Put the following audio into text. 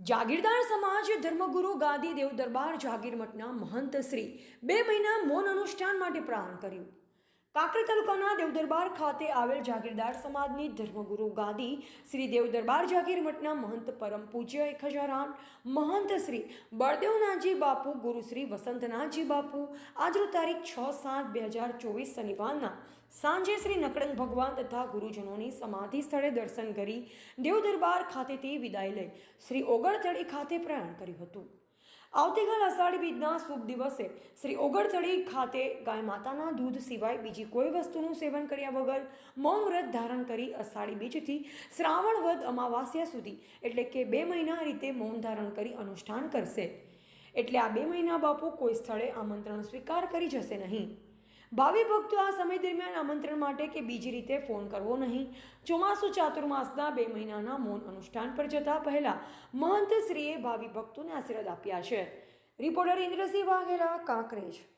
જાગીરદાર સમાજ ધર્મગુરુ ગાદી દેવ દરબાર જાગીર મઠના મહંત શ્રી બે મહિના મૌન અનુષ્ઠાન માટે પ્રાણ કર્યું. કાંકરી તાલુકાના દેવદરબાર ખાતે આવેલ જાગીરદાર સમાજની ધર્મગુરુ ગાદી શ્રી દેવદરબાર જાગીર મઠના મહંત પરમ પૂજ્ય એક હજાર આઠ મહંત શ્રી બળદેવનાથજી બાપુ, ગુરુ શ્રી વસંતનાથજી બાપુ. આજનો તારીખ છ સાત બે હજાર ચોવીસ શનિવારના. સાંજે શ્રી નકળંગ ભગવાન તથા ગુરુજનોની સમાધિ સ્થળે દર્શન કરી દેવદરબાર ખાતેથી વિદાય લઈ શ્રી ઓગણથળી ખાતે પ્રયાણ કર્યું હતું. આવતીકાલ અષાઢી બીજના શુભ દિવસે શ્રી ઓગળથડી ખાતે ગાય માતાના દૂધ સિવાય બીજી કોઈ વસ્તુનું સેવન કર્યા વગર મૌન વ્રત ધારણ કરી અષાઢી બીજથી શ્રાવણ વદ અમાવાસ્યા સુધી, એટલે કે બે મહિના રીતે મૌન ધારણ કરી અનુષ્ઠાન કરશે. એટલે આ બે મહિના બાપુ કોઈ સ્થળે આમંત્રણ સ્વીકાર કરી જશે નહીં. ભાવિ ભક્તો આ સમય દરમિયાન આમંત્રણ માટે કે બીજી રીતે ફોન કરવો નહીં. ચોમાસુ ચાતુર્માસના બે મહિનાના મૌન અનુષ્ઠાન પર જતા પહેલા મહંત શ્રીએ ભાવિ ભક્તોને આશીર્વાદ આપ્યા છે. રિપોર્ટર ઇન્દ્રસિંહ વાઘેલા, કાંકરેજ.